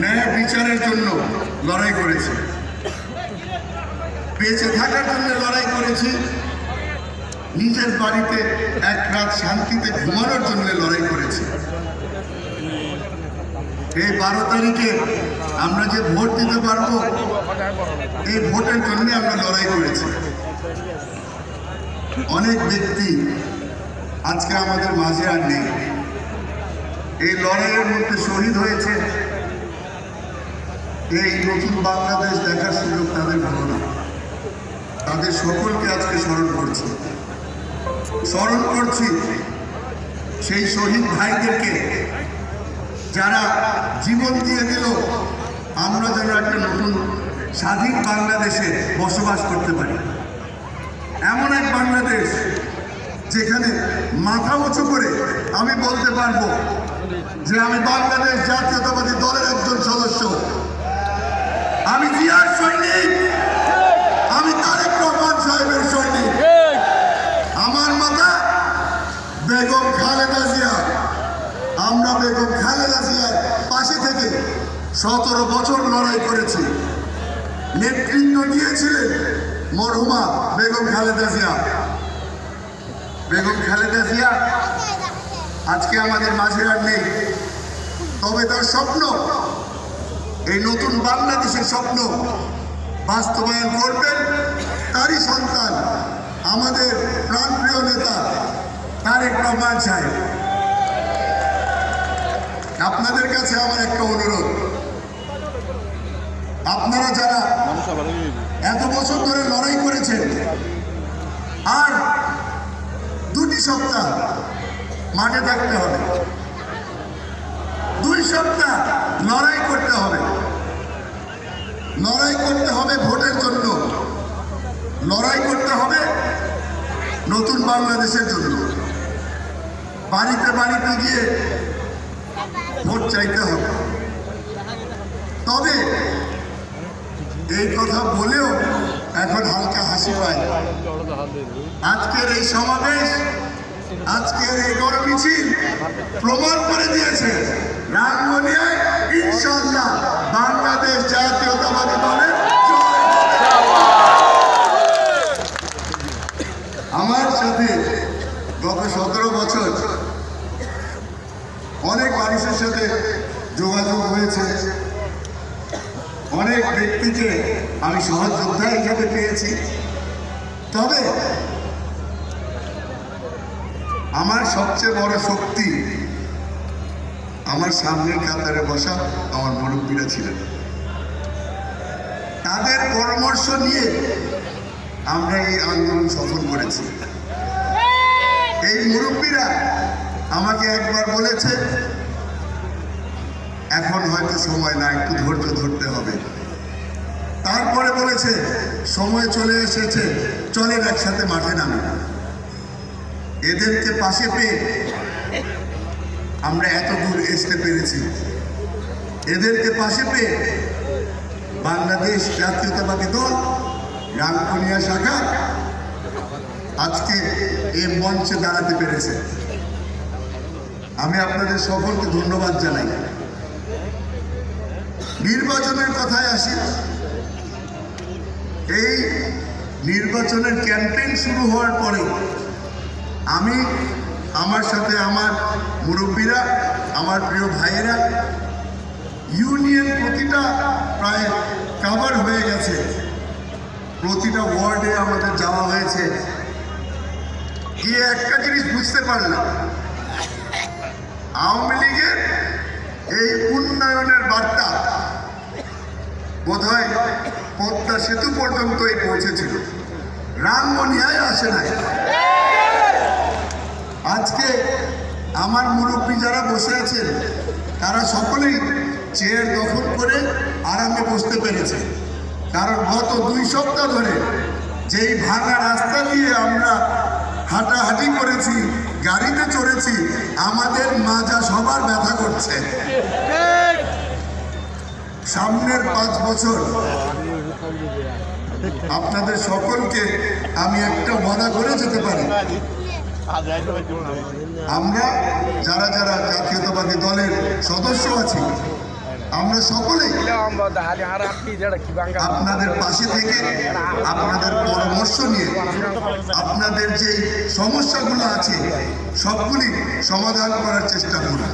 ন্যায় বিচারের জন্য লড়াই করেছি। বেঁচে থাকার জন্য লড়াই করেছি। নিজের বাড়িতে এক রাত শান্তিতে ঘুমানোর জন্য লড়াই করেছি। এই বারো তারিখে আমরা যে ভোট দিতে পারব, এই ভোটের জন্য আমরা লড়াই করেছি। অনেক ব্যক্তি আজকে আমাদের মাঝে আর নেই। এই লড়াইয়ের মধ্যে শহীদ হয়েছে এই নতুন বাংলাদেশ দেখার সুযোগ তাদের হলো না। তাদের সকলকে আজকে স্মরণ করছি। স্মরণ করছি সেই শহীদ ভাইদেরকে যারা জীবন দিয়ে দিল, আমরা যেন একটা নতুন স্বাধীন বাংলাদেশে বসবাস করতে পারি। এমন এক বাংলাদেশ যেখানে মাথা উঁচু করে আমি বলতে পারব যে আমি বাংলাদেশ জাতীয়তাবাদী দলের একজন সদস্য। আমি জিয়ার সৈনিক। আমি তারেক রহমান সাহেবের সৈনিক। আমার মাতা বেগম খালেদা জিয়া। আমরা বেগম খালেদা জিয়ার পাশে থেকে সতেরো বছর লড়াই করেছি। নেতৃত্ব দিয়েছিলেন মরহুমা বেগম খালেদা জিয়া। বেগম খালেদা জিয়া, আজকে আমাদের মাঝে আর নেই। তবে তার স্বপ্ন এই নতুন বাংলাদেশের স্বপ্ন বাস্তবায়ন করবেন তারই সন্তান আমাদের প্রাণপ্রিয় নেতা তারেক রহমান সাহেব। আপনাদের কাছে আমার একটা অনুরোধ। আপনারা যারা এত বছর ধরে লড়াই করেছেন, আর দুটি সপ্তাহ মাঠে থাকতে হবে দুই সপ্তাহ লড়াই করতে হবে লড়াই করতে হবে ভোটের জন্য লড়াই করতে হবে নতুন বাংলাদেশের জন্য। বাড়িতে বাড়িতে গিয়ে ভোট চাইতে হবে। তবে এই কথা বলেও এখন হালকা হাসি পায়। আজকের এই সমাবেশ, আজকের এই গড় মিছিল প্রমাণ করে দিয়েছে রাঙ্গনিয়ায় ইনশাল্লাহ বাংলাদেশ জাতীয়তাবাদী দলের জয়। আমার সাথে গত সতেরো বছর অনেক মানুষের সাথে যোগাযোগ হয়েছে। অনেক ব্যক্তিকে আমি সহযোদ্ধা হিসাবে পেয়েছি। তবে আমার সবচেয়ে বড় শক্তি আমার সামনের কাতারে বসা আমার মুরব্বীরা ছিলেন। তাদের পরামর্শ নিয়ে আমরা এই আন্দোলন সফল করেছি। এই মুরব্বীরা আমাকে একবার বলেছে, এখন হয়তো সময় না একটু ধৈর্য ধরতে হবে। তারপরে বলেছে, সময় চলে এসেছে, চলেন একসাথে মাঠে নামি। এদেরকে পাশে পেয়ে আমরা এত দূর আসতে পেরেছি। এদেরকে পাশে পেয়ে বাংলাদেশ জাতীয়তাবাদী দল, রামকনিয়া শাখা আজকে এই মঞ্চে দাঁড়াতে পেরেছে। আমি আপনাদের সকলকে ধন্যবাদ জানাই। নির্বাচনের কথায় আসি। এই নির্বাচনের ক্যাম্পেইন শুরু হওয়ার পরে আমি, আমার সাথে আমার মুরব্বীরা, আমার প্রিয় ভাইয়েরা, ইউনিয়ন প্রতিটা প্রায় কাভার হয়ে গেছে। প্রতিটা ওয়ার্ডে আমাদের যাওয়া হয়েছে। গিয়ে একটা জিনিস বুঝতে পারলাম। আওয়ামী লীগের এই উন্নয়নের বার্তা বোধহয় পদ্মা সেতু পর্যন্তই পৌঁছেছিল। রামমনিয়ায় আসে নাই। আজকে আমার মুরব্বী যারা বসে আছেন, তারা সকলেই চেয়ার দখল করে আরামে বসতে পেরেছে। কারণ গত দুই সপ্তাহ ধরে যেই ভাঙা রাস্তা দিয়ে আমরা হাঁটাহাঁটি করেছি, গাড়িতে চড়েছি, আমাদের মাজা সবার ব্যথা করছে। সামনের পাঁচ বছর, আপনাদের সকলকে আমি একটা ওয়াদা করে যেতে পারি। আমরা যারা যারা জাতীয়তাবাদী দলের সদস্য আছি আমরা সকলেই আপনাদের পাশে থেকে আপনাদের পরামর্শ নিয়ে আপনাদের যে সমস্যাগুলো আছে, সবগুলি সমাধান করার চেষ্টা করি